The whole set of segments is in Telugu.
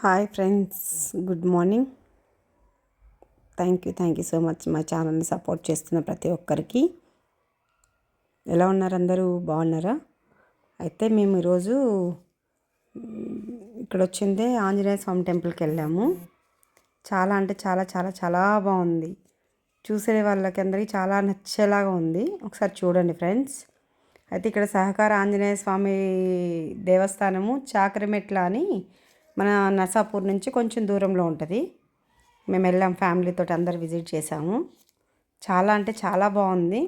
Hi friends good morning thank you thank you so much మా ఛానల్ని సపోర్ట్ చేస్తున్న ప్రతి ఒక్కరికి. ఎలా ఉన్నారు అందరూ? బాగున్నారా? అయితే మేము ఈరోజు ఇక్కడ వచ్చిందే ఆంజనేయ స్వామి టెంపుల్కి వెళ్ళాము. చాలా అంటే చాలా చాలా చాలా బాగుంది. చూసే వాళ్ళకి అందరికీ చాలా నచ్చేలాగా ఉంది. ఒకసారి చూడండి ఫ్రెండ్స్ అయితే ఇక్కడ సహకార ఆంజనేయ స్వామి దేవస్థానము చాకరిమెట్ల అని మన నర్సాపూర్ నుంచి కొంచెం దూరంలో ఉంటుంది. మేము వెళ్ళాం ఫ్యామిలీతో అందరు విజిట్ చేసాము చాలా అంటే చాలా బాగుంది.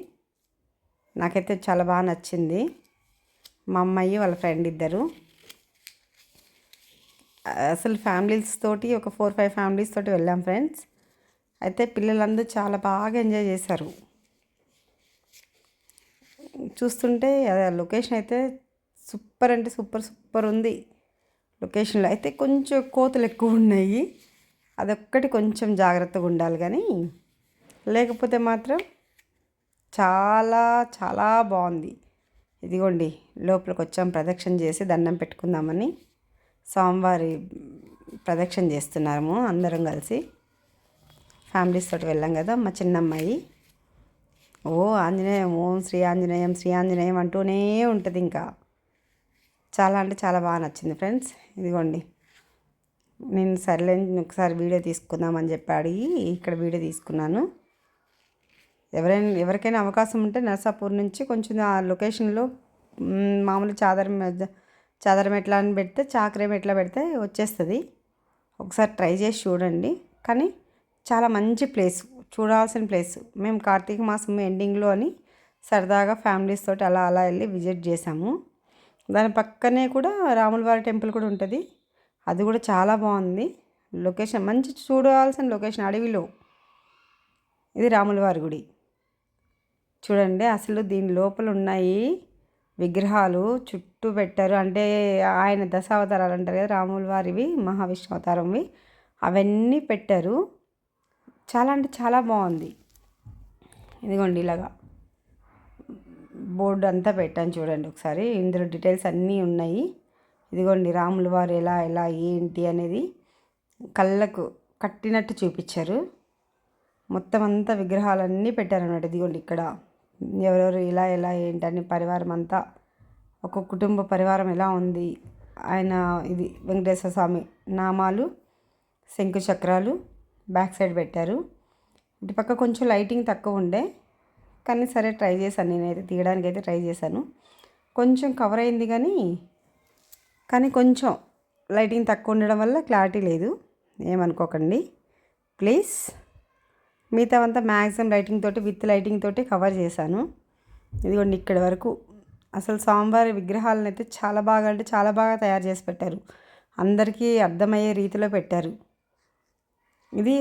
నాకైతే చాలా బాగా నచ్చింది. మా అమ్మాయి వాళ్ళ ఫ్రెండ్ ఇద్దరు. అసలు ఫ్యామిలీస్ తోటి ఒక ఫోర్ ఫైవ్ ఫ్యామిలీస్ తోటి వెళ్ళాం ఫ్రెండ్స్ అయితే పిల్లలందరూ చాలా బాగా ఎంజాయ్ చేశారు. చూస్తుంటే లొకేషన్ అయితే సూపర్ అంటే సూపర్ సూపర్ ఉంది. లొకేషన్లో అయితే కొంచెం కోతులు ఎక్కువ ఉన్నాయి. అదొక్కటి కొంచెం జాగ్రత్తగా ఉండాలి కానీ లేకపోతే మాత్రం చాలా చాలా బాగుంది. ఇదిగోండి లోపలికి వచ్చాం ప్రదక్షిణ చేసి దండం పెట్టుకుందామని స్వామివారి ప్రదక్షిణ చేస్తున్నాము అందరం కలిసి. ఫ్యామిలీస్ తోటి వెళ్ళాం కదా మా చిన్నమ్మాయి. ఓ ఆంజనేయం ఓం శ్రీ ఆంజనేయం శ్రీ ఆంజనేయం అంటూనే ఉంటుంది ఇంకా. చాలా అంటే చాలా బాగా నచ్చింది ఫ్రెండ్స్. ఇదిగోండి. నేను సర్లే ఒకసారి వీడియో తీసుకుందామని చెప్పి అడిగి ఇక్కడ వీడియో తీసుకున్నాను. ఎవరైనా ఎవరికైనా అవకాశం ఉంటే నర్సాపూర్ నుంచి కొంచెం ఆ లొకేషన్లో మామూలు చాదరం చాదరం ఎట్లా అని పెడితే చాకరేం ఎట్లా పెడితే వచ్చేస్తుంది. ఒకసారి ట్రై చేసి చూడండి. కానీ చాలా మంచి ప్లేస్ చూడాల్సిన ప్లేస్. మేము కార్తీక మాసం ఎండింగ్లో అని సరదాగా ఫ్యామిలీస్ తోటి అలా అలా వెళ్ళి విజిట్ చేసాము దాని పక్కనే కూడా రాములవారి టెంపుల్ కూడా ఉంటుంది. అది కూడా చాలా బాగుంది. లొకేషన్ మంచి చూడాల్సిన లొకేషన్ అడవిలో. ఇది రాములవారి గుడి. చూడండి అసలు దీని లోపల ఉన్నాయి విగ్రహాలు చుట్టూ పెట్టారు. అంటే ఆయన దశావతారాలు అంటారు కదా రాముల వారివి మహావిష్ణు అవతారంవి. అవన్నీ పెట్టారు. చాలా అంటే చాలా బాగుంది. ఇదిగోండి ఇలాగా. బోర్డు అంతా పెట్టాను చూడండి ఒకసారి. ఇందులో డీటెయిల్స్ అన్నీ ఉన్నాయి. ఇదిగోండి రాముల వారు ఎలా ఎలా ఏంటి అనేది కళ్ళకు కట్టినట్టు చూపించారు. మొత్తం అంతా విగ్రహాలన్నీ పెట్టారన్నమాట. ఇదిగోండి ఇక్కడ ఎవరెవరు ఇలా ఎలా ఏంటని పరివారం అంతా. ఒక కుటుంబ పరివారం ఎలా ఉంది? ఆయన ఇది వెంకటేశ్వర స్వామి నామాలు శంకు చక్రాలు బ్యాక్ సైడ్ పెట్టారు. ఇటు పక్క కొంచెం లైటింగ్ తక్కువ ఉండే. కానీ సరే ట్రై చేశాను. నేనైతే తీయడానికి అయితే ట్రై చేశాను. కొంచెం కవర్ అయింది కానీ కానీ కొంచెం లైటింగ్ తక్కువ ఉండడం వల్ల క్లారిటీ లేదు. ఏమనుకోకండి. ప్లీజ్. మిగతా అంతా మ్యాక్సిమం లైటింగ్ తోటి విత్ లైటింగ్ తోటి కవర్ చేశాను. ఇదిగోండి ఇక్కడి వరకు. అసలు స్వామివారి విగ్రహాలను అయితే చాలా బాగా అంటే చాలా బాగా తయారు చేసి పెట్టారు. అందరికీ అర్థమయ్యే రీతిలో పెట్టారు. ఇది